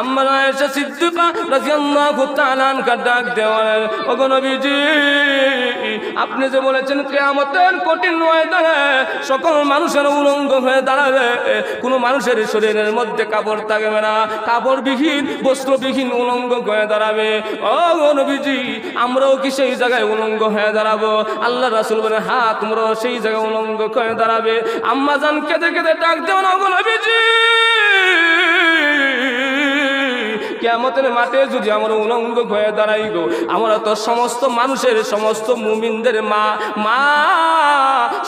আম্মা আয়েশা সিদ্দিকা রাদিয়াল্লাহু তাআলা আনহা ডাক দেওয়ার ওগো নবীজি, আপনি যে বলেছেন কিয়ামতের কঠিন ময়দানে সকল মানুষের উলঙ্গ হয়ে দাঁড়াবে, কোনো মানুষের শরীরের মধ্যে কাপড় থাকবে না, কাপড়বিহীন, বস্ত্রবিহীন উলঙ্গ হয়ে দাঁড়াবে। ও নবীজি, আমরাও কি সেই জায়গায় উলঙ্গ হয়ে দাঁড়াবো? আল্লাহ রাসুল বলে হ্যাঁ তোমরাও সেই জায়গায় উলঙ্গ হয়ে দাঁড়াবে। আম্মা জান কেঁদে কেঁদে ডাক দেও না গো নবীজি কেমতের মাঠে যদি আমরা উলঙ্গ হয়ে দাঁড়াই গো আমরা তো সমস্ত মানুষের, সমস্ত মুমিনদের মা মা,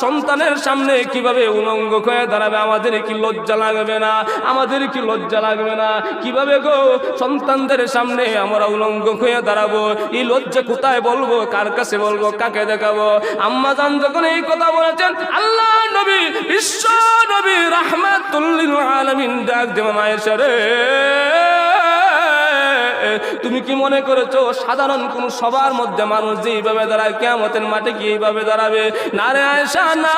সন্তানের সামনে কীভাবে উলঙ্গ হয়ে দাঁড়াবে? আমাদের কি লজ্জা লাগবে না? আমাদের কি লজ্জা লাগবে না? কীভাবে গো সন্তানদের সামনে আমরা উলঙ্গ হয়ে দাঁড়াবো? এই লজ্জা কোথায় বলব? কার কাছে বলব? কাকে দেখাবো? আম্মা জান যখন এই কথা বলেছেন, আল্লাহ নবী, বিশ্ব নবী রাহমাতুল্লিল আলামিন ডাক দেওয়া মায়ের তুমি কি মনে করেছ, সাধারণ কোন সবার মধ্যে মানুষ যে এইভাবে দাঁড়ায় কেমতের মাঠে কি এইভাবে দাঁড়াবে? না রে আয়সা না।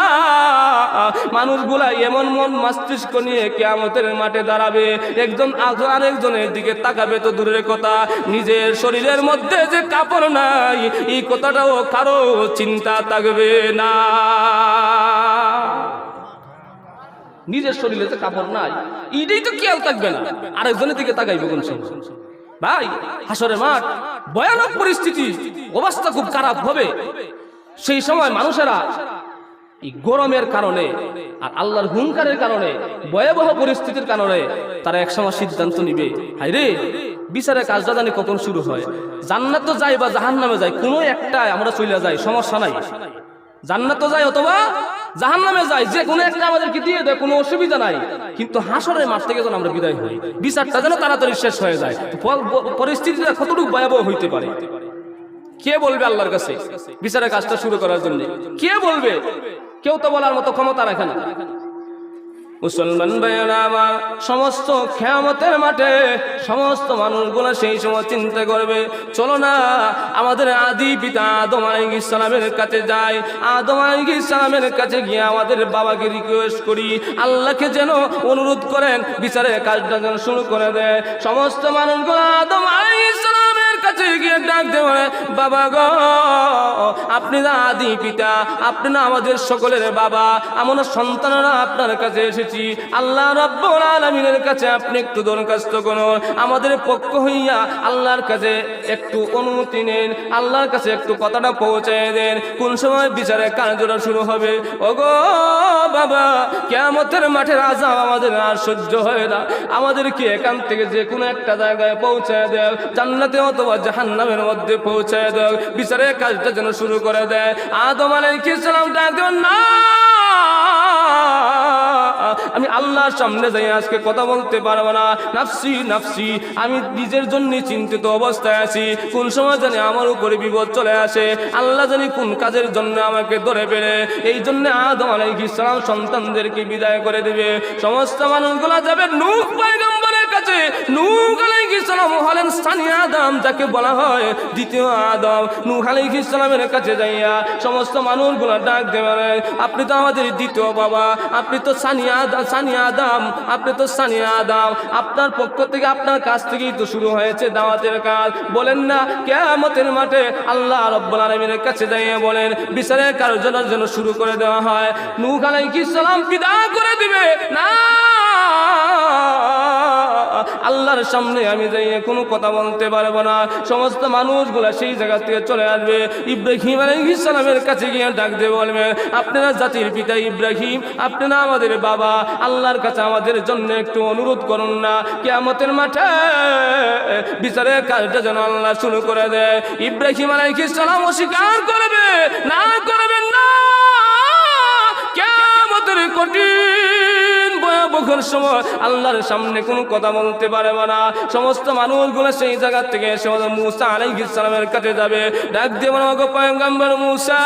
মানুষগুলা এমন মন মস্তিষ্ক নিয়ে কেমতের মাঠে দাঁড়াবে। একজন আরেকজনের দিকে তাকাবে তো দূরের কথা। নিজের শরীরের মধ্যে যে কাপড় নাই, এই কথাটাও কারও চিন্তা থাকবে না। নিজের শরীরে যে কাপড় নাই, এইটাই তো খেয়াল থাকবে না। আরেকজনের দিকে তাকাইবে কোন সময়? ভাই হাসরে মাঠ, ভয়ানক পরিস্থিতি, অবস্থা খুব খারাপ হবে। সেই সময় মানুষেরা গরমের কারণে আর আল্লাহর হুঙ্কারের কারণে, ভয়াবহ পরিস্থিতির কারণে তারা একসময় সিদ্ধান্ত নিবে। হাই রে, বিচারের কাজটা জানি কখন শুরু হয়? জান্নাত যায় বা জাহান নামে যায় কোনো একটা আমরা চলে যাই, সমস্যা নাই। জান্নাত তো যায় অথবা জাহান্নামে যায়, যে কোনো একটা আমাদেরকে দিয়ে দেয়, কোনো অসুবিধা নাই। কিন্তু হাসরের মাঠ থেকে যেন আমরা বিদায় হই, বিচারটা যেন তাড়াতাড়ি শেষ হয়ে যায়। পরিস্থিতিটা কতটুকু ভয়াবহ হইতে পারে? কে বলবে আল্লাহর কাছে বিচারের কাজটা শুরু করার জন্য? কে বলবে? কেউ তো বলার মতো ক্ষমতা রাখে না। মুসলমান ভাইয়েরা সমস্ত খেয়ামতের মাঠে সমস্ত মানুষগুলো সেই সময় চিন্তা করবে, চলো না, আমাদের আদি পিতা আদম আলাইহিস ইসলামের কাছে যাই। আদম আলাইহিস ইসলামের কাছে গিয়ে আমাদের বাবাকে রিকোয়েস্ট করি, আল্লাহকে যেন অনুরোধ করেন, বিচারের কাজটা যেন শুরু করে দেয়। সমস্ত মানুষগুলো আদম আলাইহিস ইসলামের কাছে গিয়ে ডাক দেবে বাবা গো, আপনি না আদি পিতা, আপনি না আমাদের সকলের বাবা আমরা সন্তানরা আপনার কাছে এসেছি। আল্লাহ রব্বুল আলামিনের কাছে আপনি একটু দরখাস্ত করুন। আমাদের পক্ষ হইয়া আল্লাহর কাছে একটু অনুমতি নেন, আল্লাহর কাছে একটু কথাটা পৌঁছায় দেন। কোন সময় বিচারের কার্যটা শুরু হবে? ওগো বাবা কেমতের মাঠের আজাব আমাদের আর সহ্য হয় না। আমাদেরকে এখান থেকে যে কোনো একটা জায়গায় পৌঁছায় দেয় জান্নাতে অথবা জাহান্নামের মধ্যে পৌঁছায় দেয় বিচারের কাজটা যেন শুরু করে দেয়। আদম আলাইহিস সালাম ডাক দেবেন না! আমি আল্লাহর সামনে যাই, আজকে কথা বলতে পারব না। নাফসি নাফসি, আমি নিজের জন্য চিন্তিত অবস্থায় আছি। কোন সময় জানি আমার উপরে বিপদ চলে আসে। আল্লাহ জানি কোন কাজের জন্য আমাকে ধরে পেরে এই জন্য আদম আলাইহিস সালাম সন্তানদেরকে বিদায় করে দেবে। সমস্ত মানুষগুলা যাবে, নূহ পয়গম্বরের দেবে আপনি তো আমাদের দ্বিতীয় বাবা, আপনি তো আপনি তো আপনার পক্ষ থেকে আপনার কাছ থেকেই তো শুরু হয়েছে দাওয়াতের কাজ। বলেন না, কেয়ামতের মাঠে আল্লাহ রব্বুল কাছে যাইয়ে বলেন, বিচারের কার্যটার জন্য শুরু করে দেওয়া হয়। নূহ আলাইহিস সালাম বিদায় করে দিবে। না আল্লাহর সামনে আমি যাইয়ে কোনো কথা বলতে পারব না। সমস্ত মানুষগুলা সেই জায়গা থেকে চলে আসবে। ইব্রাহিম আলাইহিস সালামের কাছে গিয়ে ডাক দিয়ে বলবে, আপনারা জাতির পিতা ইব্রাহিম, আপনারা আমাদের বাবা। আল্লাহর কাছে আমাদের জন্য একটু অনুরোধ করুন না। কেয়ামতের মাঠে বিচারের কাজটা যেন আল্লাহ শুরু করে দেয় ইব্রাহিম আলাইহিস সালাম অস্বীকার করবে, না করবেন না। কেয়ামতের কঠিন ভয়াবহর সময় আল্লাহর সামনে কোনো কথা বলতে পারবে না, সমস্ত মানুষগুলো সেই জায়গা থেকে এসে মুসা আলাইহিস সালামের কাছে যাবে। ডাক দিয়ে বলো গো পয়গম্বর মুসা,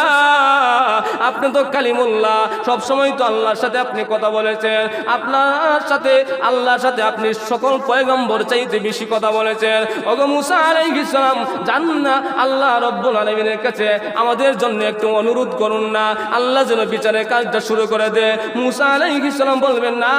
আপনি তো কালিমুল্লাহ সব সময় তো আল্লাহর সাথে আপনি কথা বলেছেন। আপনার সাথে, আল্লাহর সাথে আপনি সকল পয়গম্বর চাইতে বেশি কথা বলেছেন। ওগো মুসা আলাইহিস সালাম জান না, আল্লাহ রব্বুল আলামিনের কাছে আমাদের জন্য একটু অনুরোধ করুন না। আল্লাহ যেন বিচারের কাজটা শুরু করে দে মুসা আলাইহিস সালাম বলবেন, না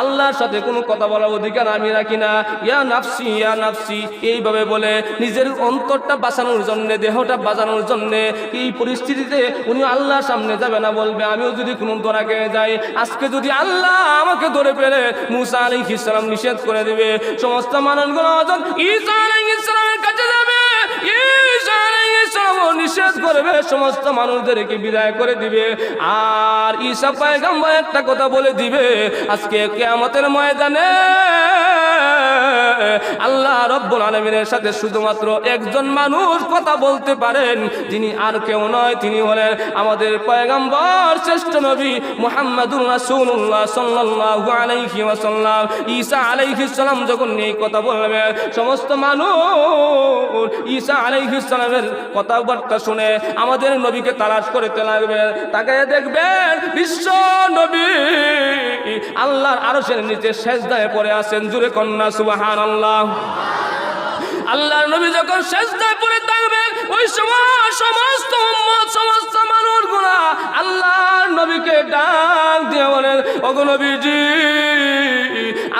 আল্লাহর সাথে কোনো কথা বলার অধিকার আমি রাখি না। ইয়া নাফসি ইয়া নাফসি, এইভাবে বলে নিজের অন্তরটা বাঁচানোর জন্য, দেহটা বাঁচানোর জন্য, এই পরিস্থিতিতে উনি আল্লাহর সামনে যাবে না বলবে, আমিও যদি কোনো দোরাকে যাই, আজকে যদি আল্লাহ আমাকে ধরে ফেলে, মুসা আলী ইসলাম নিষেধ করে দেবে। সমস্ত মানুষগুলো ঈসা আলী ইসলামের কাছে যাবে, ঈসা আলাইহিস নিষেধ করবে, সমস্ত মানুষদেরকে বিদায় করে দিবে। আর ঈসা পায়গাম্বার একটা কথা বলে দিবে, আজকে কিয়ামতের ময়দানে আল্লাহ রব্বুল আলমিনের সাথে শুধুমাত্র একজন মানুষ কথা বলতে পারেন, যিনি আর কেউ নয়, তিনি হলেন আমাদের পয়গাম্বর শ্রেষ্ঠ নবী মুহাম্মাদুর রাসূলুল্লাহ সাল্লাল্লাহু আলাইহি ওয়াসাল্লাম। ঈসা আলাইহিস সালাম যখন এই কথা বলবেন সমস্ত মানুষ ঈসা আলাইহিস সালামের কথাবার্তা শুনে আমাদের নবীকে তালাশ করতে লাগবে তাকে দেখবেন বিশ্ব নবী আল্লাহর আরশের নিচে সেজদায় পড়ে আছেন। জুরে কন্যা সুবাহান আল্লাহ আল্লাহর নবী যখন সেজদায় পড়ে থাকবেন, ওই সময় সমস্ত সমস্ত মানুষগুলা আল্লাহর নবীকে ডাক দিয়ে বলেন, ওগো নবীজি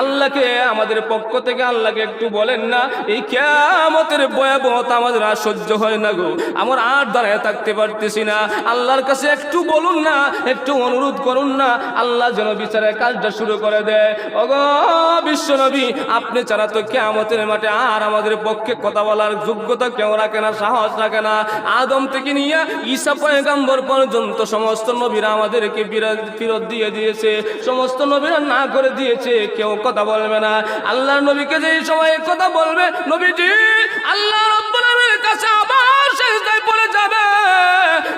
আল্লাহকে, আমাদের পক্ষ থেকে আল্লাহকে একটু বলেন না, এই কেয়ামতের ভয়াবহতা আমাদের আর সহ্য হয় না গো। আমার আর দাঁড়ায় থাকতে পারতেছি না। আল্লাহর কাছে একটু বলুন না, একটু অনুরোধ করুন না, আল্লাহ যেন বিচারের কাজটা শুরু করে দেয়। ওগো বিশ্বনবী আপনি ছাড়া তো কেয়ামতের মাঠে আর আমাদের পক্ষে কথা বলার যোগ্যতা কেউ রাখে না, সাহস রাখে না। আদম থেকে নিয়ে ঈসা পয়গাম্বর পর্যন্ত সমস্ত নবীরা আমাদেরকে ফেরত দিয়ে দিয়েছে। সমস্ত নবীরা না করে দিয়েছে। কেউ কথা বলবে না। আল্লাহর নবীকে যে সময় কথা বলবে, নবীজি আল্লাহ রব্বুল আলামিনের কাছে আবার শেষদায় পড়ে যাবে।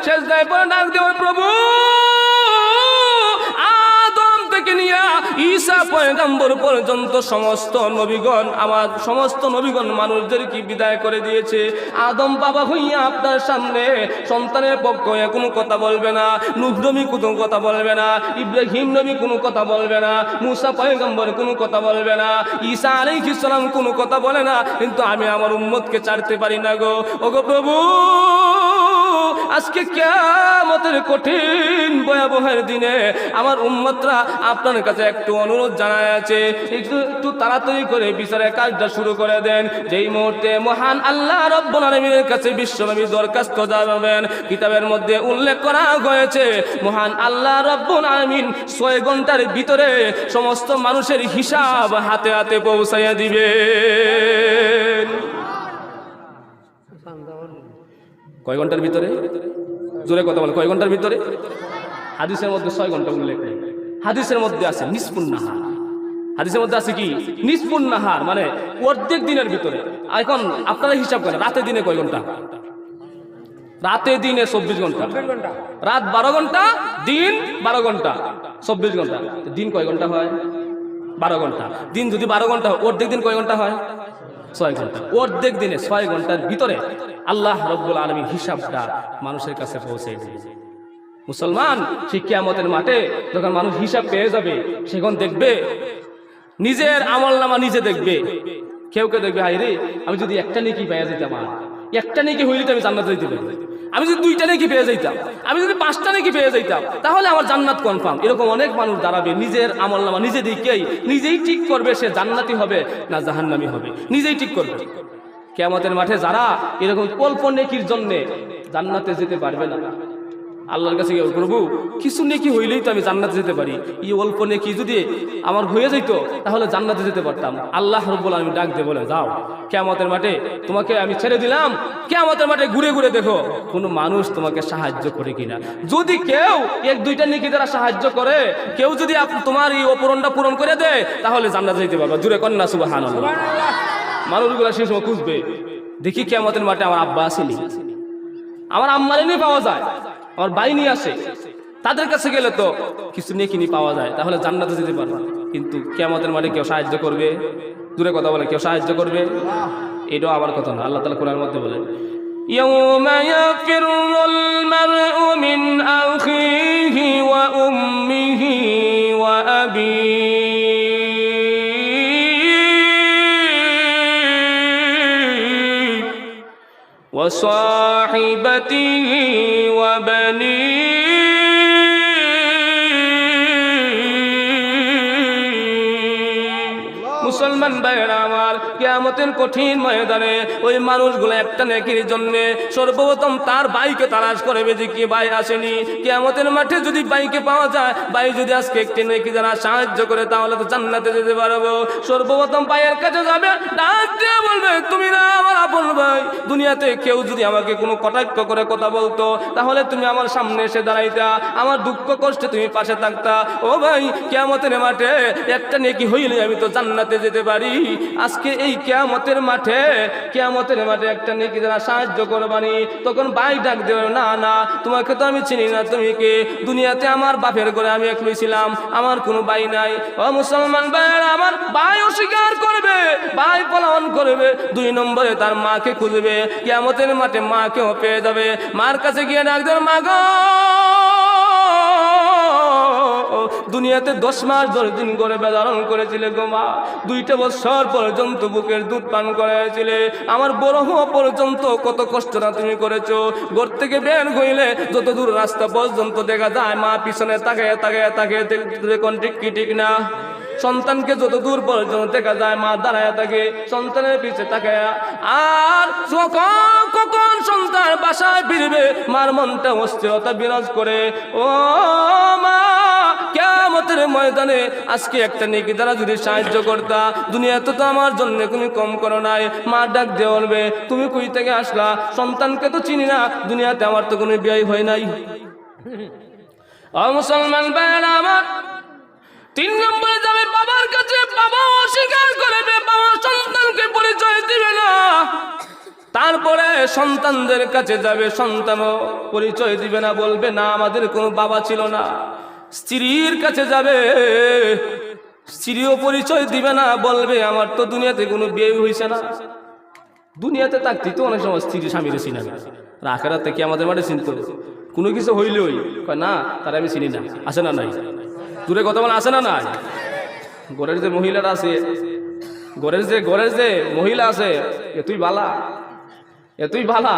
শেষদায় পড়ে ডাক দেবে, প্রভু ঈসা পয়গম্বর পর্যন্ত সমস্ত নবীগণ, আমার সমস্ত নবীগণ মানুষদেরকে বিদায় করে দিয়েছে। আদম বাবা হইয়া আপনার সামনে সন্তানের পক্ষ হয়ে কোনো কথা বলবে না, নুহ কোনো কথা বলবে না, ইব্রাহিম নবী কোনো কথা বলবে না, মুসা পয়গম্বর কোনো কথা বলবে না, ঈসা আলাইহিস সালাম কোনো কথা বলে না, কিন্তু আমি আমার উম্মতকে ছাড়তে পারি না গো। ওগো প্রভু! আজকে কেমতের কঠিন ভয়াবহের দিনে আমার উম্মতরা আপনার কাছে একটু অনুরোধ জানায় আছে, একটু তাড়াতাড়ি করে বিচারের কাজটা শুরু করে দেন। যেই মুহূর্তে মহান আল্লাহ রব্বুল কাছে বিশ্বনবী দরখাস্ত জানাবেন, কিতাবের মধ্যে উল্লেখ করা হয়েছে, মহান আল্লাহ রব্বুল ছয় ঘণ্টার ভিতরে সমস্ত মানুষের হিসাব হাতে হাতে পৌঁছাইয়া দিবেন কয় ঘণ্টার ভিতরে? জোরে কথা বলে কয় ঘণ্টার ভিতরে? হাদিসের মধ্যে ছয় ঘণ্টা উল্লেখ নেই। হাদিসের মধ্যে আছে নিষ্পুন্নাহার হাদিসের মধ্যে আছে কি? নিষ্পুন্নাহার মানে অর্ধেক দিনের ভিতরে। এখন আপনারা হিসাব করেন রাতে দিনে কয় ঘণ্টা? রাতে দিনে চব্বিশ ঘণ্টা। রাত বারো ঘণ্টা দিন বারো ঘণ্টা। চব্বিশ ঘণ্টা। দিন কয় ঘণ্টা হয়? বারো ঘণ্টা। দিন যদি বারো ঘণ্টা হয় অর্ধেক দিন কয় ঘণ্টা হয়? ছয় ঘণ্টা। অর্ধেক দিনে ছয় ঘণ্টার ভিতরে আল্লাহ রব্বুল আলমী হিসাবটা মানুষের কাছে পৌঁছে মুসলমান সেই কিয়ামতের মাঠে যখন মানুষ হিসাব পেয়ে যাবে, সেখন দেখবে, নিজের আমল নামা নিজে দেখবে। কেউ কেউ দেখবে হাই রে আমি যদি একটা নেকি পেয়ে যেতাম একটা নেকি হইলে আমি জান্নাত যেতে পারি। আমি যদি দুইটা নেকি পেয়ে যাইতাম, আমি যদি পাঁচটা নেকি পেয়ে যাইতাম, তাহলে আমার জান্নাত কনফার্ম এরকম অনেক মানুষ দাঁড়াবে, নিজের আমল নামা নিজে দিকেই নিজেই ঠিক করবে সে জান্নাতি হবে না জাহান্নামি হবে। নিজেই ঠিক করবে। কেয়ামতের মাঠে যারা এরকম অল্প নেকির জন্যে জান্নাতে যেতে পারবে না। আল্লাহর কাছে গিয়ে প্রভু, কিছু নেকি হইলেই তো আমি জান্নাতে যেতে পারি। এই অল্প নেকি যদি আমার হয়ে যেত তাহলে জান্নাতে যেতে পারতাম। আল্লাহ রব্বুল আমি ডাক দিয়ে বলে যাও, কেয়ামতের মাঠে তোমাকে আমি ছেড়ে দিলাম। কেয়ামতের মাঠে ঘুরে ঘুরে দেখো, কোনো মানুষ তোমাকে সাহায্য করে কিনা। যদি কেউ এক, দুইটা নেকি দ্বারা সাহায্য করে, কেউ যদি তোমার এই অপূরণটা পূরণ করে দেয়, তাহলে জান্নাতে যেতে পারবা। জুড়ে কন্যা সুবাহান মানুষগুলা সেই সময় খুঁজবে দেখি কেয়ামতের মাঠে আমার আব্বা আসেনি আমার আম্মারে নিয়ে পাওয়া যায় আমার বাই নিয়ে আসে তাদের কাছে গেলে তো কিছু নিয়ে কিনি পাওয়া যায় তাহলে জান্নাতে যেতে পারবে কিন্তু কেয়ামতের মাঠে কেউ সাহায্য করবে দূরে কথা বলে কেউ সাহায্য করবে এটাও আবার কথা না আল্লাহ তালা কোরআন মধ্যে বলে يوم يفر وصاحبته وبنيه কেয়ামতের কঠিন ময়দানে ওই মানুষগুলো একটা নেকির জন্য সর্বপ্রথম তার বাইকে তালাশ করবে যে কি ভাই আসেনি। কেয়ামতের মাঠে যদি বাইকে পাওয়া যায়, ভাই যদি আজকে একটি নেকি যারা সাহায্য করে, তাহলে তো জান্নাতে যেতে পারব। সর্বপ্রথম ভাইয়ের কাছে যাবে, ডাক বলবে, তুমি না আমার আপন ভাই। দুনিয়াতে কেউ যদি আমাকে কোনো কটাক্ষ করে কথা বলতো, তাহলে তুমি আমার সামনে এসে দাঁড়াইতা। আমার দুঃখ কষ্টে তুমি পাশে থাকতা। ও ভাই, কেয়ামতের মাঠে একটা নেকি হইলে আমি তো জান্নাতে যেতে পারি। আজকে এই কেয়ামতের মাঠে কেয়ামতের মাঠে একটা নেকি যারা সাহায্য করবানি, তখন ভাই ডাক দেবে, না না, তোমাকে তো আমি চিনি না, তুমি কে? দুনিয়াতে আমার বাপের করে আমি একলই ছিলাম, আমার কোনো ভাই নাই। ও মুসলমান ভাইয়ের, আমার ভাই অস্বীকার করবে, ভাই পলায়ন করবে, দুই নম্বরে তার মাকে খুঁজবে, কেয়ামতের মাঠে মাকেও পেয়ে যাবে। মার কাছে গিয়ে ডাক দেবে, মা গো দুনিয়াতে দশ মাস দশ দিন করে বেদারণ করেছিলে গো মা। দুইটা বছর পর্যন্ত বুকের দুধ পান করেছিলে আমার বড় হওয়া পর্যন্ত কত কষ্ট না তুমি করেছ। ঘর থেকে বের হইলে যত দূর রাস্তা পর্যন্ত দেখা যায়, মা পিছনে তাকায় তাকায় তাকায় দেখুন ঠিক কি ঠিক না। সন্তানকে যত দূর পর্যন্ত দেখা যায়, মা দাঁড়ায় থাকে, সন্তানের পিছে তাকায় আর কখন সন্তান বাসায় ফিরবে, মার মনটা অস্থিরতা বিরাজ করে। ও মা! কেমতের ময়দানে। আজকে একটা নেকি দ্বারা যদি সাহায্য করতা, দুনিয়াতে তো তো আমার জন্য তুমি কম করো নাই। মা ডাক দিয়ে বলবে, তুমি কই থেকে আসলা? সন্তানকে তো চিনি না। দুনিয়াতে আমার তো কোনো বিয়ে হয় নাই। মুসলমান ভাইয়েরা আমার, তিন নম্বরে যাবে, বাবার কাছে বাবা অস্বীকার করবে, বাবা সন্তানকে পরিচয় দিবে না। তারপরে সন্তানদের কাছে যাবে, সন্তানও পরিচয় দিবে না, বলবে, না, আমাদের কোনো বাবা ছিল না। স্ত্রীর কাছে যাবে, স্ত্রীও পরিচয় দিবে না, বলবে, আমার তো দুনিয়াতে কোনো বিয়ে হয়েছে না। দুনিয়াতে থাকতি তো অনেক সময় স্ত্রী স্বামীর চিনা না। রাখারাতে কি আমাদের মাঠে চিনত? কোনো কিছু হইলেই। কয়, না, তারা আমি চিনি না। আছে না নাই? দূরে কথা বলে আছে না নাই? ঘরের যে মহিলারা আছে, ঘরের যে ঘরের যে মহিলা আছে, এ তুই বালা। তুই বালা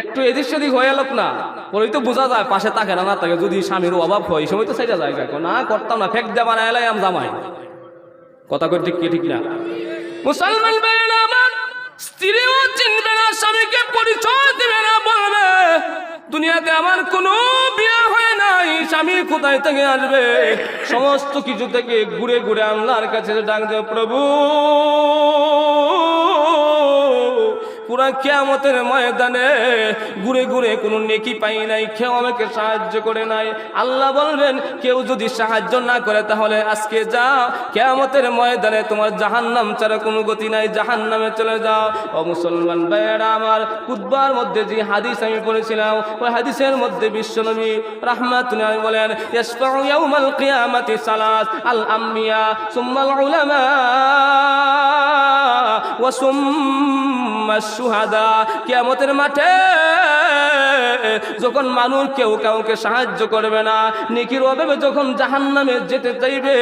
একটু এদিক সেদিক হয়ে এলোক না, পরেই তো বোঝা যায়, পাশে তাকে না না থাকে, যদি স্বামীর অভাব হয় সময় তো সেটা যায় না করতাম না, ফেক দেবা না, এলাই আম জামাই। কথা কই ঠিক ঠিক না? মুসলমান ভাইয়েরা আমার স্ত্রীও চিনবে না স্বামীকে পরিচয় দিবে না, বলবে, দুনিয়াতে আমার কোনো বিয়ে হয় নাই, স্বামী কোথায় থেকে আসবে? সমস্ত কিছু থেকে ঘুরে ঘুরে আল্লাহর কাছে ডাক দেব প্রভু পুরা কেয়ামতের ময়দানে ঘুরে ঘুরে কোনো নেকি পাই নাই, কেউ আমাকে সাহায্য করে নাই। আল্লাহ বলবেন, কেউ যদি সাহায্য না করে তাহলে আজকে যাও কেয়ামতের ময়দানে তোমার জাহান্নাম ছাড়া কোনো গতি নাই, জাহান্নামে চলে যাও। ও মুসলমান ভাইয়েরা আমার কুদ্বার মধ্যে যে হাদিস আমি পড়েছিলাম, ওই হাদিসের মধ্যে বিশ্বনবী রাহমাতুল্লাহ বলেন সালাস আল আম্বিয়া সুম্মাল উলামা। ওয়া সুম্মা সুহাদা কিয়ামতের মাঠে যখন মানুষ কেউ কাউকে সাহায্য করবে না, নিকির অভাবে যখন জাহান্নামে যেতে চাইবে,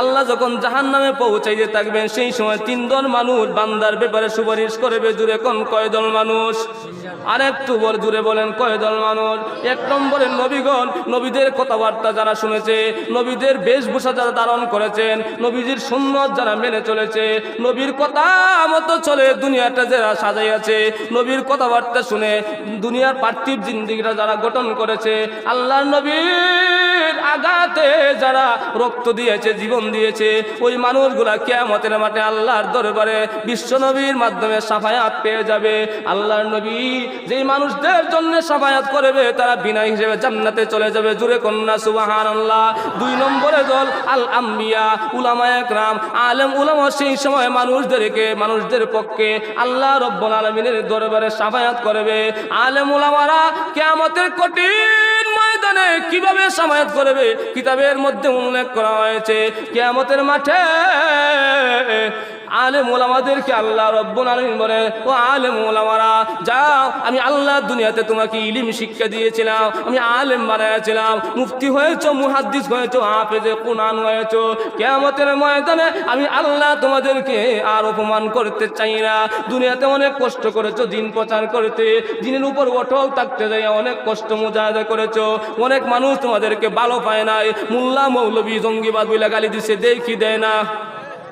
আল্লাহ যখন জাহান্নামে পৌঁছাইতে থাকবেন, সেই সময় তিনজন মানুষ বান্দার ব্যাপারে সুপারিশ করবে, জুড়ে কোন কয় দল মানুষ? আর একটু বল, জুড়ে বলেন কয় দল মানুষ? এক নম্বরে নবীগণ, নবীদের কথাবার্তা যারা শুনেছে, নবীদের বেশভূষা যারা ধারণ করেছেন, নবীজির সুন্নত যারা মেনে চলেছে, নবীর কথা মতো চলে দুনিয়াটা যারা সাজাইয়াছে, নবীর কথাবার্তা শুনে দুনিয়ার পার্থিব জিন্দিগিটা যারা গঠন করেছে আল্লাহ নবীর আঘাতে যারা রক্ত দিয়েছে, জীবন দিয়েছে, ওই মানুষগুলা কেয়ামতের মাঠে আল্লাহর দরবারে বিশ্ব নবীর মাধ্যমে সাফায়াত পেয়ে যাবে। আল্লাহর নবী যেই মানুষদের জন্য সাফায়াত করবে, তারা বিনা হিসেবে জান্নাতে চলে যাবে। জুড়ে কন্যা সুবাহান আল্লাহ দুই নম্বরে দল আল আম্বিয়া উলামা একরাম। আলেম উলামা সেই সময় মানুষদেরকে, মানুষদের পক্ষে আল্লাহ রব্বুল আলমিনের দরবারে সাফায়াত করবে। আলেম উলামারা কেয়ামতের কঠিন ময়দানে কীভাবে সামায়াত করবে? কিতাবের মধ্যে উল্লেখ করা হয়েছে কেয়ামতের মাঠে আলে মোলামাদেরকে আল্লাহ রব্বুল আলমিন বলে, ও আলে মোলামারা যাও, আমি আল্লাহ দুনিয়াতে তোমাকে ইলিম শিক্ষা দিয়েছিলাম, আমি আলেম বানাইছিলাম মুফতি হয়েছ, মুহাদ্দিস হয়েছ, হাফেজে কুনান হয়েছ, কেয়ামতের ময়দানে আমি আল্লাহ তোমাদেরকে আর অপমান করতে চাই না। দুনিয়াতে অনেক কষ্ট করেছ, দিন প্রচার করতে, দিনের উপর অটল থাকতে যাই, অনেক কষ্ট মুজাহাদা করেছ, অনেক মানুষ তোমাদেরকে ভালো পায় নাই, মোল্লা মৌলবী জঙ্গিবাদ বলে গালি দিছে, দেখি দেয় না।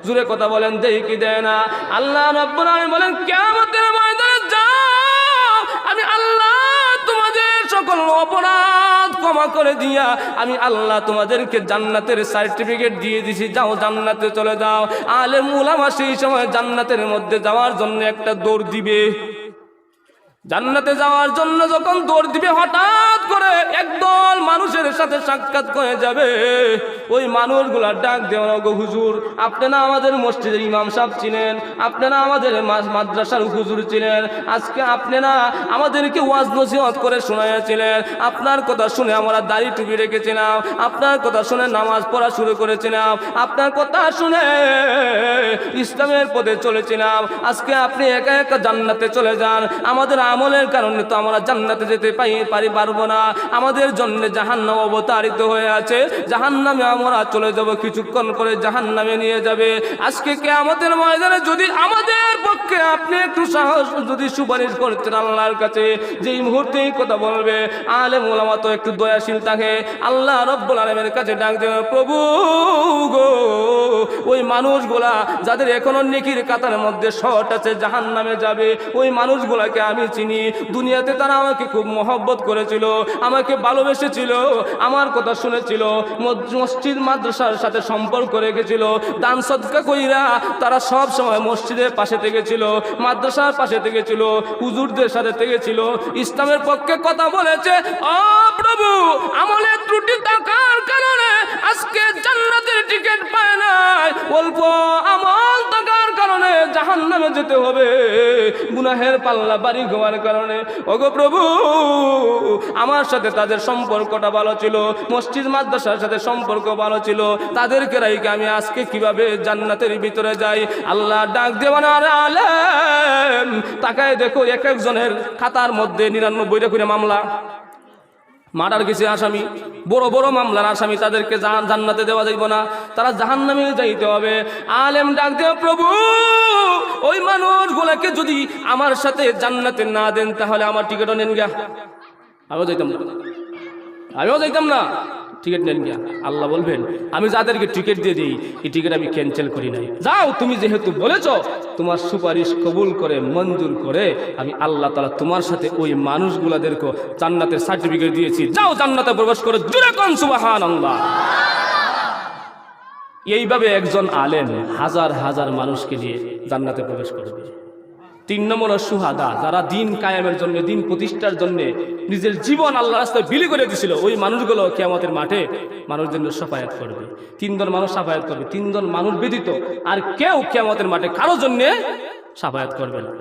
জুড়ে কথা বলেন দেই কি দেয় না। আল্লাহ রব্বুল বলেন কেমন ময়দানে যাও। আমি আল্লাহ তোমাদের সকল অপরাধ ক্ষমা করে দিয়া আমি আল্লাহ তোমাদেরকে জান্নাতের সার্টিফিকেট দিয়ে দিছি। যাও জান্নাতে চলে যাও। আলে মুলামা সেই সময় জান্নাতের মধ্যে যাওয়ার জন্য একটা দৌড় দিবে। জান্নাতে যাওয়ার জন্য যখন দৌড় দিবে, হঠাৎ করে একদল মানুষের সাথে সাক্ষাৎ হয়ে যাবে। ওই মানুষগুলা ডাক দেওয়া গো হুজুর আপনারা আমাদের মসজিদের ইমাম সাহেব ছিলেন আপনারা আমাদের মাদ্রাসার হুজুর ছিলেন আজকে আপনারা আমাদেরকে ওয়াজ নসিহত করে শোনাইয়াছিলেন। আপনার কথা শুনে আমরা দাড়ি টুপি রেখেছিলাম। আপনার কথা শুনে নামাজ পড়া শুরু করেছিলাম। আপনার কথা শুনে ইসলামের পথে চলেছিলাম। আজকে আপনি একা একা জান্নাতে চলে যান। আমাদের আমলের কারণে তো আমরা জান্নাতে যেতে পাই, পারি, পারব না। আমাদের জন্য জাহান্নাম অবতারিত হয়ে আছে। জাহান্নামে আমরা চলে যাব কিছুক্ষণ পরে জাহান্নামে নিয়ে যাবে। আজকে কে আমাদের ময়দানে যদি আমাদের পক্ষে আপনি একটু সাহস, যদি সুপারিশ করতেন আল্লাহর কাছে যে এই মুহূর্তে কথা বলবে আলে মোলামা তো একটু দয়াশীল থাকে। আল্লাহ রব্বুল আলমের কাছে ডাক দেবে প্রভু গো, ওই মানুষগুলা যাদের এখনও নেকির কাতার মধ্যে শট আছে জাহান নামে যাবে। ওই মানুষগুলাকে আমি চিনি দুনিয়াতে তারা আমাকে খুব মহব্বত করেছিল, আমাকে ভালোবেসেছিল, আমার কথা শুনেছিল মসজিদ মাদ্রাসার সাথে সম্পর্ক রেখেছিল, দান সদকা কইরা তারা সব সময় মসজিদের পাশে থেকেছিল, মাদ্রাসার পাশে থেকেছিল, হুজুরদের সাথে থেকেছিল, ইসলামের পক্ষে কথা বলেছে ও প্রভু আমলের ত্রুটি থাকার কারণে আজকে জান্নাতের টিকিট পায় নাই, অল্প আমল থাকার কারণে জাহান্নামে যেতে হবে, গুনাহের পাল্লা বাড়ি কারণে, ওগো প্রভু, আমার সাথে তাদের সম্পর্কটা ভালো ছিল, মসজিদ মাদ্রাসার সাথে সম্পর্ক ভালো ছিল তাদেরকে রাইকে আমি আজকে কীভাবে জান্নাতের ভিতরে যাই, আল্লাহ ডাক দেওয়ান আর আলেম, তাকায় দেখো, এক একজনের খাতার মধ্যে নিরানব্বইটা করে মামলা। মার্ডার গেছে আসামি। বড় বড় মামলার আসামি তাদেরকে জান্নাতে দেওয়া যাইব না। তারা জাহান নামে যাইতে হবে। আলেম ডাক দেব প্রভু, ওই মানুষগুলাকে যদি আমার সাথে জান্নাতে না দেন, তাহলে আমার টিকিটও নেন গা। আমিও যাইতাম না। আমিও যাইতাম না। টিকিট নেন গিয়া। আল্লাহ বলবেন, আমি যাদেরকে টিকিট দিয়ে দিই, এই টিকিট আমি ক্যান্সেল করি নাই। যাও, তুমি যেহেতু বলেছ, তোমার সুপারিশ কবুল করে, মঞ্জুর করে, আমি আল্লাহ তালা তোমার সাথে ওই মানুষগুলাদেরকে জান্নাতের সার্টিফিকেট দিয়েছি। যাও, জান্নাতে প্রবেশ করে কোন সুবাহান আল্লাহ এইভাবে একজন আলেম হাজার হাজার মানুষকে নিয়ে জান্নাতে প্রবেশ করবে। তিন নম্বর সুহাদা, যারা দিন কায়েমের জন্য, দিন প্রতিষ্ঠার জন্য নিজের জীবন আল্লাহ রাস্তায় বিলি করে দিছিল ওই মানুষগুলো কেয়ামতের মাঠে মানুষ জন্য সাফায়াত করবে। তিনজন মানুষ সাফায়াত করবে। তিনজন মানুষ ব্যতীত আর কেউ কেয়ামতের মাঠে কারোর জন্যে সাফায়াত করবে না।